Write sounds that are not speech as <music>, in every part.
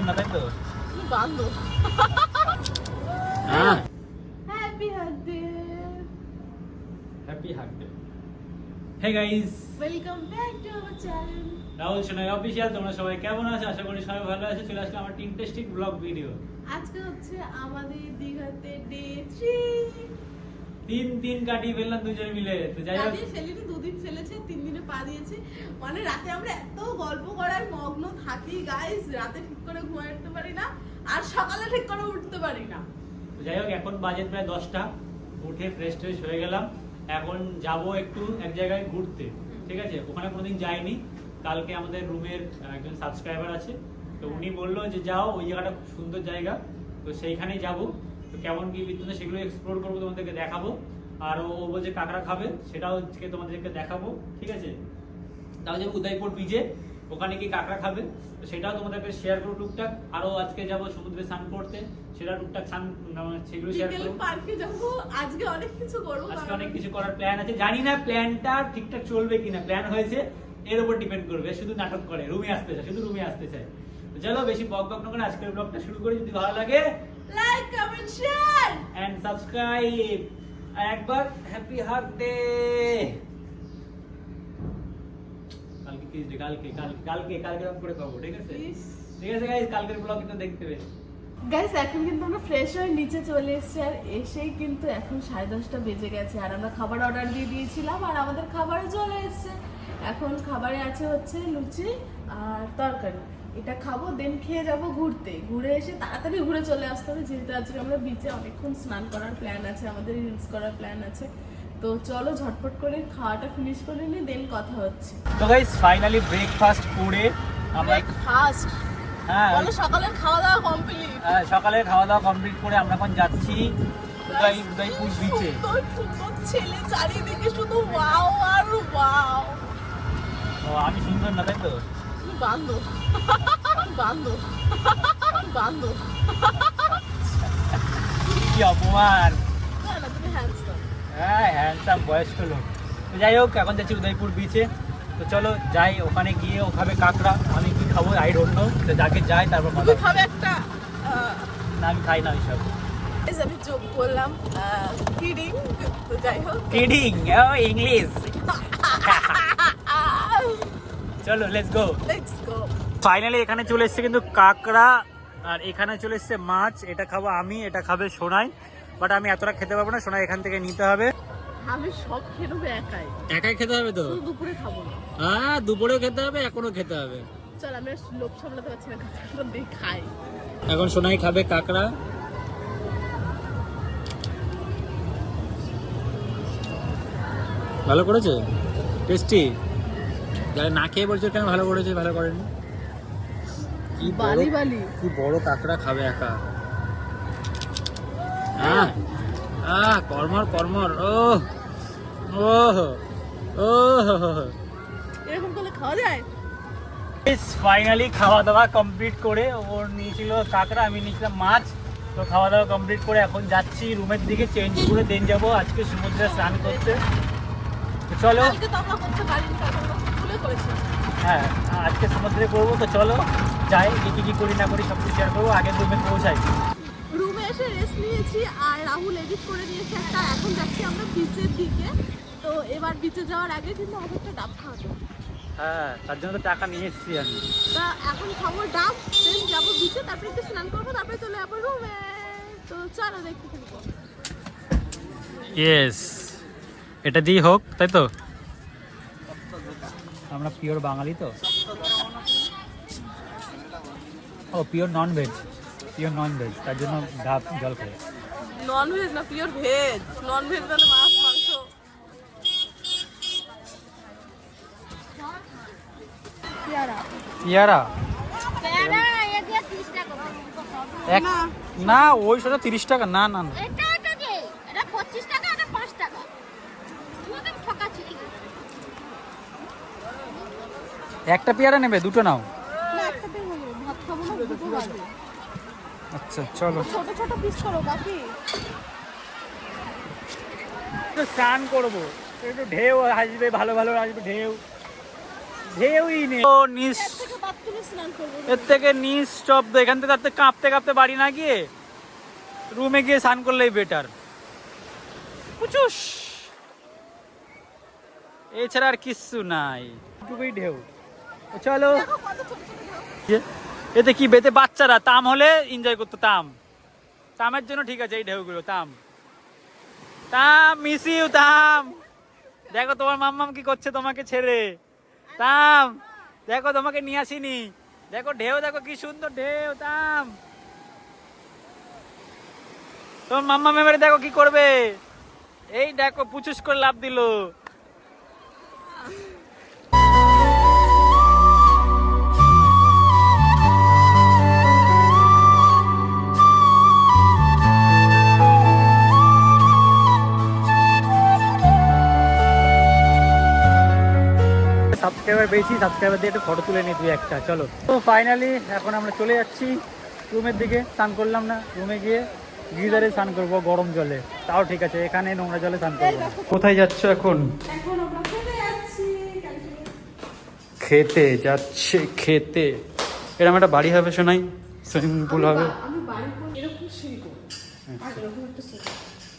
সুন্দর না তাই তো বান্ধব হ্যাঁ happy birthday happy heart day hey guys welcome back to our channel Rahul Sonai official তোমরা সবাই কেমন আছো? আশা করি সবাই ভালো আছে। চলে আসলাম আমার ইন্টারেস্টিং ব্লগ ভিডিও আজকে হচ্ছে আমাদের দীঘাতে ডে তিন দিন কাটিয়ে ফেললাম দুজনে মিলে। তো যাই হোক। ফেলিনি দুদিন ফেলেছে তিন দিনে পা দিয়েছে। মানে রাতে আমরা এত গল্প করার মগ্ন থাকি গাইস রাতে ঠিক করে ঘুমাতে পারি না আর সকালে ঠিক করে উঠতে পারি না। তো যাই হোক এখন বাজে প্রায় দশটা। উঠে ফ্রেশ ট্রেশ হয়ে গেলাম। এখন যাব একটু এক জায়গায় ঘুরতে ঠিক আছে? ওখানে কোনোদিন যাইনি। কালকে আমাদের রুমের একজন সাবস্ক্রাইবার আছে। তো উনি বলল যে যাও ওই জায়গাটা খুব সুন্দর জায়গা। তো সেইখানেই যাব। তো কেমন কি বিদ্যুৎ সেগুলো এক্সপ্লোর করব তোমাদেরকে দেখাবো। আর ও বলছে কাঁকড়া খাবে সেটাও আজকে তোমাদেরকে দেখাবো ঠিক আছে? তাও যে উদয়পুর বিচে ওখানে কি কাঁকড়া খাবে তো সেটাও তোমাদেরকে শেয়ার করব টুকটাক। আরও আজকে যাব সমুদ্রে স্নান করতে সেটা টুকটাক স্নান মানে সেগুলো শেয়ার করব। পার্কে যাব আজকে অনেক কিছু করব আজকে অনেক কিছু করার প্ল্যান আছে। জানি না প্ল্যানটা ঠিকঠাক চলবে কিনা। প্ল্যান হয়েছে এর উপর ডিপেন্ড করবে শুধু নাটক করে রুমে আসতে চায় শুধু রুমে আসতে চায়। চলো বেশি বক বক না করে আজকের ব্লগটা শুরু করি যদি ভালো লাগে। Like comment share and subscribe আর একবার হ্যাপি হার্ট ডে কালকে কি? কালকে কালকে কালকে কালকে এরকম করে পাবো ঠিক আছে. ঠিক আছে গাইস কালকের ব্লগ কিন্তু দেখতে পেয়ে গাইস এখন কিন্তু আমরা ফ্রেশ হয়ে নিচে চলে এসেছি আর এসেই কিন্তু এখন সাড়ে দশটা বেজে গেছে আর আমরা খাবার অর্ডার দিয়ে দিয়েছিলাম আর আমাদের খাবারে চলে এসেছে। এখন খাবারে আছে হচ্ছে লুচি আর তরকারি। এটা খাব দেন খেয়ে যাব ঘুরতে। ঘুরে এসে তাড়াতাড়ি ঘুরে চলে আসতে হবে যেহেতু আজকে আমরা বিচে অনেকক্ষণ স্নান করার প্ল্যান আছে আমাদের রিলস করার প্ল্যান আছে। তো চলো ঝটপট করে খাওয়াটা ফিনিশ করে নিই দেন কথা হচ্ছে। তো গাইস ফাইনালি ব্রেকফাস্ট করে আমরা ফার্স্ট হ্যাঁ। বলো সকালের খাওয়া দাওয়া কমপ্লিট হ্যাঁ, সকালে খাওয়া দাওয়া কমপ্লিট করে আমরা এখন যাচ্ছি উদয় উদয়পুর বিচে সুন্দর ছেলে চারিদিকে শুধু ওয়াও আর ওয়াও ও আমি সুন্দর না তাই তো? বান্ধব। বান্ধব। বান্ধব। কি অপমান। হ্যাঁ হ্যান্ডসাম বয়স্ক লোক। যাই হোক এখন যাচ্ছি উদয়পুর বিচে তো চলো যাই ওখানে গিয়ে ও খাবে কাঁকড়া আমি কি খাব আই ডোন্ট নো তো যাকে যাই তারপর কথা। খাবে একটা না আমি খাই না ওইসব। আমি যোগ করলাম কিডিং তো যাই হোক। কিডিং ও ইংলিশ <laughs> <laughs> চলো let's go let's go finally এখানে চলে এসেছে কিন্তু কাঁকড়া আর এখানে চলে এসেছে মাছ। এটা খাব আমি এটা খাবে সোনাই। বাট আমি এতটা খেতে পারব না সোনাই এখান থেকে নিতে হবে। আমি সব খেয়ে নেব একাই। একাই খেতে হবে তো? দুপুরে খাব না। হ্যাঁ দুপুরেও খেতে হবে এখনও খেতে হবে। চল আমি লোভ সামলাতে পারছি না খাই। এখন সোনাই খাবে কাঁকড়া। ভালো করেছে? টেস্টি যারা না খেয়ে বলছে কেন ভালো করেছে ভালো করেনি? কি বালি বালি কি বড় কাঁকড়া খাবে একা? হ্যাঁ। আহ কর্মর কর্মর ও ও ও এরকম করলে খাওয়া যায়? ফাইনালি খাওয়া দাওয়া কমপ্লিট করে ওর নিয়েছিল কাঁকড়া আমি নিয়েছিলাম মাছ। তো খাওয়া দাওয়া কমপ্লিট করে এখন যাচ্ছি রুমের দিকে চেঞ্জ করে দেন যাব। আজকে সমুদ্রে স্নান করতে। চলো। হ্যাঁ আজকে সমুদ্রে করব তো চলো যাই কি কি কি করি না করি সব কিছু শেয়ার করব আগে রুমে পৌঁছাই। রুমে এসে রেস্ট নিয়েছি আর রাহুল এডিট করে নিয়েছে একটা এখন যাচ্ছি আমরা বিচের দিকে। তো এবার বিচে যাওয়ার আগে কিন্তু একটা ডাব খাওয়াতে হ্যাঁ তার জন্য তো টাকা নিয়ে এসেছি আমি। তা এখন খাব ডাব দেন যাব বিচে তারপরে একটু স্নান করব তারপরে চলে যাব রুমে তো চলো দেখতে থাকব। ইয়েস এটা দিয়ে হোক তাই তো? আমরা পিওর বাঙালি তো। ও pure non veg pure non veg তার জন্য ডাব জল খাই নন ভেজ না পিওর ভেজ নন ভেজ মানে মাছ মাংস। পেয়ারা। ইয়ারা পেয়ারা। না ওই সেটা তিরিশ টাকা না না না এটা এটা যে এটা পঁচিশ টাকা এটা পাঁচ টাকা তোমাকে আমি ঠকাচ্ছি নাকি? একটা পেয়ারা নেবে? দুটো নাও। আচ্ছা চলো। ছোট ছোট পিস করো বাকি। একটু স্নান করব। একটু ঢেউ আসবে ভালো ভালো আসবে ঢেউ। ঢেউই নেই। ও নিস এর থেকে বাথরুমে স্নান করব। থেকে নিস শব্দ এখান থেকে তার থেকে কাঁপতে কাঁপতে বাড়ি না গিয়ে রুমে গিয়ে স্নান করলেই বেটার পুচুস এছাড়া আর কিচ্ছু নাই। টুকুই ঢেউ। চলো। এতে কি বেতে বাচ্চারা? তাম হলে এনজয় করতো তাম। তামের জন্য ঠিক আছে, এই ঢেউগুলো, তাম। তাম মিস তাম। দেখো তোমার মাম্মাম কি করছে তোমাকে ছেড়ে। তাম, দেখো তোমাকে নিয়ে আসিনি। দেখো ঢেউ, দেখো কি সুন্দর ঢেউ, তাম। তোমার মাম্মা মেমের দেখো কি করবে? এই দেখো, পুচুস করে লাভ দিল। বেশি সাবস্ক্রাইবার দিয়ে একটু ফটো তুলে নিই তুই একটা চলো। তো ফাইনালি এখন আমরা চলে যাচ্ছি রুমের দিকে স্নান করলাম না রুমে গিয়ে গিজারে স্নান করব গরম জলে। তাও ঠিক আছে এখানে নোংরা জলে স্নান করব কোথায় যাচ্ছ এখন? এখন খেতে যাচ্ছি খেতে যাচ্ছে খেতে। এরকম একটা বাড়ি হবে শোনাই সুইমিং পুল হবে।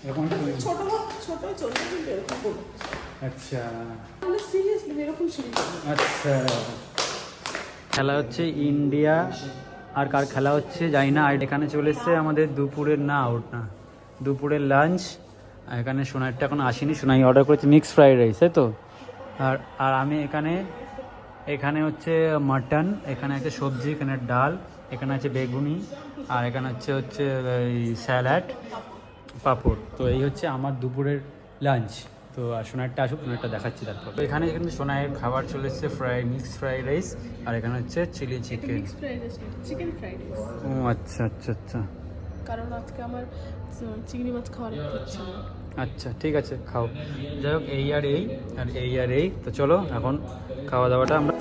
এরকম? ছোট ছোট চলবে আচ্ছা। আচ্ছা। খেলা হচ্ছে ইন্ডিয়া আর কার খেলা হচ্ছে জানি না। আর এখানে চলে এসছে আমাদের দুপুরের না আউট না। দুপুরের লাঞ্চ এখানে সোনাইটা এখন আসেনি। সোনাই অর্ডার করেছে মিক্স ফ্রাইড রাইস তাই তো? আর আর আমি এখানে এখানে হচ্ছে মাটন এখানে আছে সবজি এখানে ডাল এখানে আছে বেগুনি আর এখানে হচ্ছে হচ্ছে এই স্যালাড পাঁপড়। তো এই হচ্ছে আমার দুপুরের লাঞ্চ তো আর সোনারটা আসুক সোনারটা দেখাচ্ছি তারপর। তো এখানে কিন্তু সোনাইয়ের খাবার চলে এসছে ফ্রাই মিক্স ফ্রাইড রাইস আর এখানে হচ্ছে chilli chicken mix fried rice chicken fried rice ও আচ্ছা আচ্ছা আচ্ছা। কারণ আজকে আমার চিংড়ি মাছ খাওয়ার ইচ্ছে আচ্ছা ঠিক আছে খাও। যাই হোক এই আর এই আর এই আর এই। তো চলো এখন খাওয়া দাওয়াটা আমরা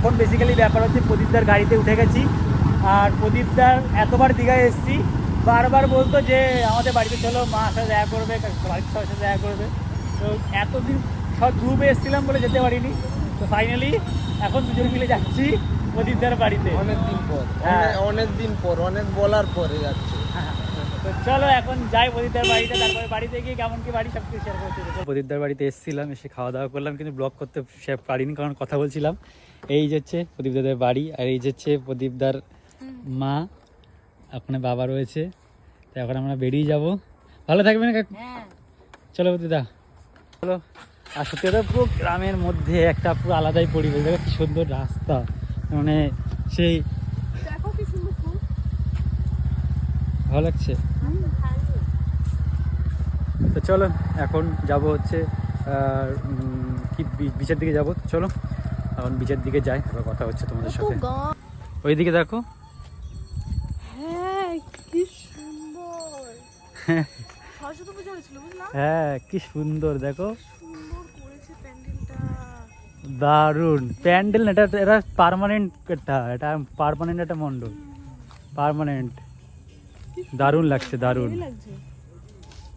এখন বেসিক্যালি ব্যাপার হচ্ছে প্রদীপদার গাড়িতে উঠে গেছি। আর প্রদীপদার এতবার দীঘায় এসেছি বারবার বলতো যে আমাদের বাড়িতে চলো মা সাথে দেখা করবে বাড়ির সবার সাথে দেখা করবে। তো এতদিন সব গ্রুপে এসেছিলাম বলে যেতে পারিনি। তো ফাইনালি এখন দুজন মিলে যাচ্ছি প্রদীপদার বাড়িতে। অনেক দিন পর হ্যাঁ। অনেক দিন পর অনেক বলার পরে যাচ্ছে। তো চলো এখন যাই প্রদীপদার বাড়িতে তারপরে বাড়িতে গিয়ে কেমন কি বাড়ি সব কিছু শেয়ার করছি প্রদীপদার বাড়িতে এসেছিলাম এসে খাওয়া দাওয়া করলাম কিন্তু ব্লগ করতে সে পারিনি কারণ কথা বলছিলাম। এই যে হচ্ছে প্রদীপদাদের বাড়ি আর এই যে হচ্ছে প্রদীপদার মা ওখানে বাবা রয়েছে। তো এখন আমরা বেরিয়ে যাব। ভালো থাকবেন কাকু? চলো প্রদীপদা। চলো। আর সত্যি কথা পুরো গ্রামের মধ্যে একটা পুরো আলাদাই পরিবেশ। দেখো কি সুন্দর রাস্তা। মানে সেই দেখো কি সুন্দর ফুল ভালো লাগছে? তো চলো এখন যাব হচ্ছে কি বিচের দিকে যাব। চলো এখন বিচের দিকে যাই এবার কথা হচ্ছে তোমাদের সাথে। ওই দিকে দেখো। হ্যাঁ কি সুন্দর। হ্যাঁ। কি সুন্দর দেখো। দারুণ। প্যান্ডেল না এটা এটা পার্মানেন্ট এটা এটা পার্মানেন্ট একটা মণ্ডপ। পার্মানেন্ট দারুণ লাগছে দারুণ।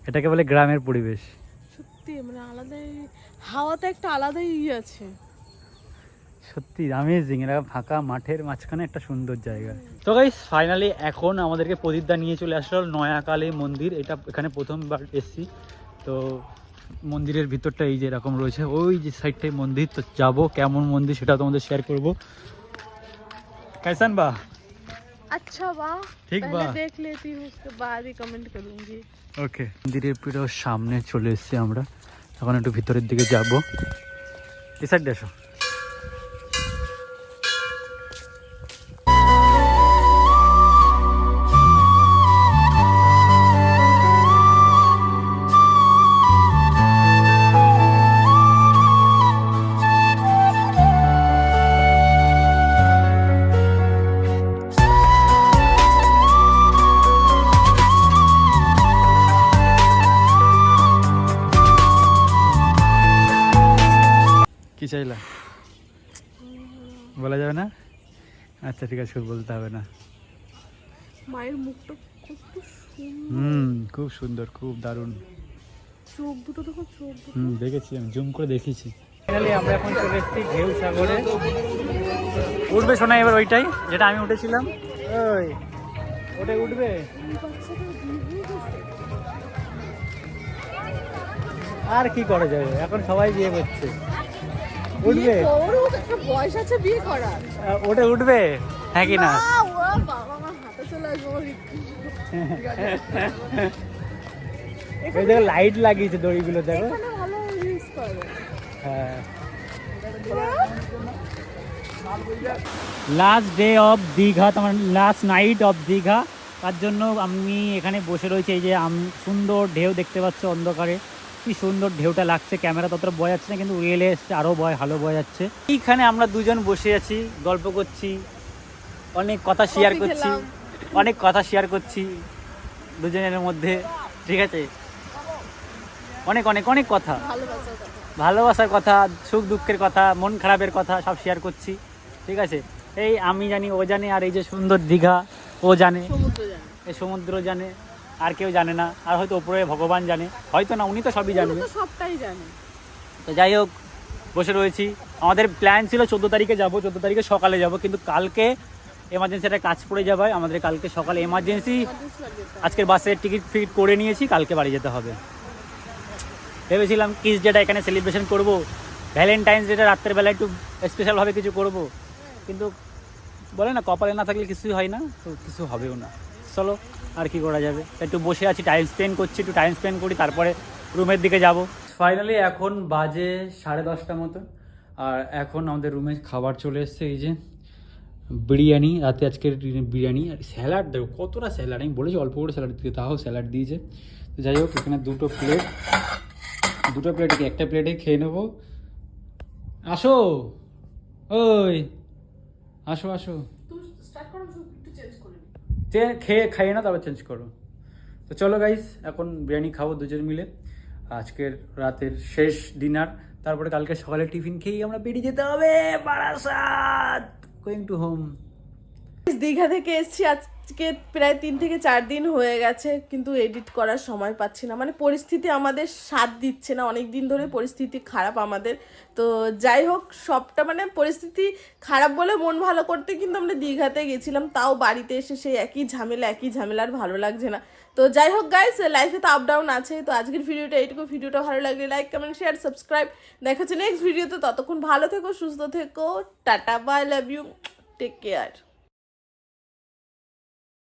এটাকে বলে গ্রামের পরিবেশ। সত্যি মানে আলাদাই হাওয়াতে একটা আলাদাই ই আছে। সত্যি অ্যামেজিং এটা ফাঁকা মাঠের মাঝখানে একটা সুন্দর জায়গা। তো গাইস ফাইনালি এখন আমাদেরকে প্রদীপদা নিয়ে চলে আসলো নয়াকালী মন্দির। এটা এখানে প্রথমবার এসছি। তো মন্দিরের ভিতরটা এই যে এরকম রয়েছে। ওই যে সাইডটাই মন্দির। তো যাব কেমন মন্দির সেটা তোমাদের শেয়ার করব। কাইসান বা अच्छा वाह ठीक पहले बा देख लेती हूँ उसके बाद ही कमेंट करूंगी ওকে মন্দিরের পুরো সামনে চলে এসেছি আমরা এখন একটু ভিতরের দিকে যাব এই সাইড এসো বলা যাবে না? আচ্ছা ঠিক আছে বলতে হবে না। মায়ের মুখটা কত সুন্দর। হুম খুব সুন্দর খুব দারুণ। চোখ দুটো দেখো চোখ হুম দেখেছি আমি জুম করে দেখেছি ফাইনালি আমরা এখন চলে এসেছি ঢেউ সাগরে। উঠবে শোনা এবার ওইটাই যেটা আমি উঠেছিলাম? ওই ওটাই উঠবে? আর কি করা যাবে? এখন সবাই বিয়ে করছে। উঠবে? বয়স আছে বিয়ে করার। ওটা উঠবে? হ্যাঁ কি না? না, ও বাবা আমার হাতে চলে আসবে ওই দেখো লাইট লাগিয়েছে দড়িগুলো দেখো। এখানে ভালো ইউজ করে। হ্যাঁ। লাস্ট ডে অফ দীঘা তোমার লাস্ট নাইট অফ দীঘা তার জন্য আমি এখানে বসে রয়েছি এই যে আম- সুন্দর ঢেউ দেখতে পাচ্ছ অন্ধকারে। কি সুন্দর ঢেউটা লাগছে ক্যামেরা ততটা বয় যাচ্ছে না কিন্তু রিয়েলে এসছে আরও বয় ভালো বয় যাচ্ছে এইখানে আমরা দুজন বসে আছি গল্প করছি অনেক কথা শেয়ার করছি অনেক কথা শেয়ার করছি দুজনের মধ্যে ঠিক আছে? অনেক অনেক অনেক কথা। ভালোবাসার কথা। সুখ দুঃখের কথা মন খারাপের কথা সব শেয়ার করছি ঠিক আছে? এই আমি জানি ও জানে আর এই যে সুন্দর দীঘা ও জানে। সমুদ্র জানে। এই সমুদ্র জানে। আর কেউ জানে না আর হয়তো ওপরে ভগবান জানে। হয়তো না উনি তো সবই জানবে সবটাই জানে। তো যাই হোক বসে রয়েছি। আমাদের প্ল্যান ছিল চোদ্দ তারিখে যাব চোদ্দ তারিখে সকালে যাব কিন্তু কালকে এমার্জেন্সি একটা কাজ পড়ে যাবে আমাদের কালকে সকালে এমার্জেন্সি। আজকের বাসের টিকিট ফিকিট করে নিয়েছি কালকে বাড়ি যেতে হবে। ভেবেছিলাম কিস ডেটা এখানে সেলিব্রেশন করব ভ্যালেন্টাইন্স ডেটা রাত্রের বেলা একটু স্পেশালভাবে কিছু করব কিন্তু বলে না কপালে না থাকলে কিছুই হয় না তো কিছু হবেও না। চলো আর কি করা যাবে? একটু বসে আছি টাইম স্পেন্ড করছি একটু টাইম স্পেন্ড করি তারপরে রুমের দিকে যাব। ফাইনালি এখন বাজে সাড়ে দশটা মতো আর এখন আমাদের রুমে খাবার চলে এসছে এই যে বিরিয়ানি রাতে আজকের বিরিয়ানি আর স্যালাড দেখো কতটা স্যালাড আমি বলেছি অল্প করে স্যালাড দিতে তাও স্যালাড দিয়েছে। তো যাই হোক এখানে দুটো প্লেট দুটো প্লেট একটা প্লেটে খেয়ে নেব। আসো ওই আসো আসো তুমি স্টার্ট করো আমি একটু চেঞ্জ করে চে- খেয়ে খাইয়ে না তারপর চেঞ্জ করো। তো চলো গাইস এখন বিরিয়ানি খাব দুজন মিলে। আজকের রাতের শেষ ডিনার তারপরে কালকে সকালে টিফিন খেয়েই আমরা বেরিয়ে যেতে হবে, Barasat. Going to home Digha থেকে এসছি এসেছি আজকে প্রায় তিন থেকে চার দিন হয়ে গেছে, কিন্তু এডিট করার সময় পাচ্ছি না। মানে পরিস্থিতি আমাদের সাথ দিচ্ছে না অনেক দিন ধরে পরিস্থিতি খারাপ আমাদের। তো যাই হোক, সবটা মানে পরিস্থিতি খারাপ বলে মন ভালো করতে কিন্তু আমরা দীঘাতে গেছিলাম, তাও বাড়িতে এসে সেই একই ঝামেলা একই ঝামেলা আর ভালো লাগছে না। তো যাই হোক গাইস লাইফে তো আপ ডাউন আছে, তো আজকের ভিডিওটা এইটুকু ভিডিওটা ভালো লাগলে লাইক কমেন্ট শেয়ার সাবস্ক্রাইব দেখা হচ্ছে নেক্সট ভিডিওতে ততক্ষণ ভালো থেকো, সুস্থ থেকো, tata bye love you take care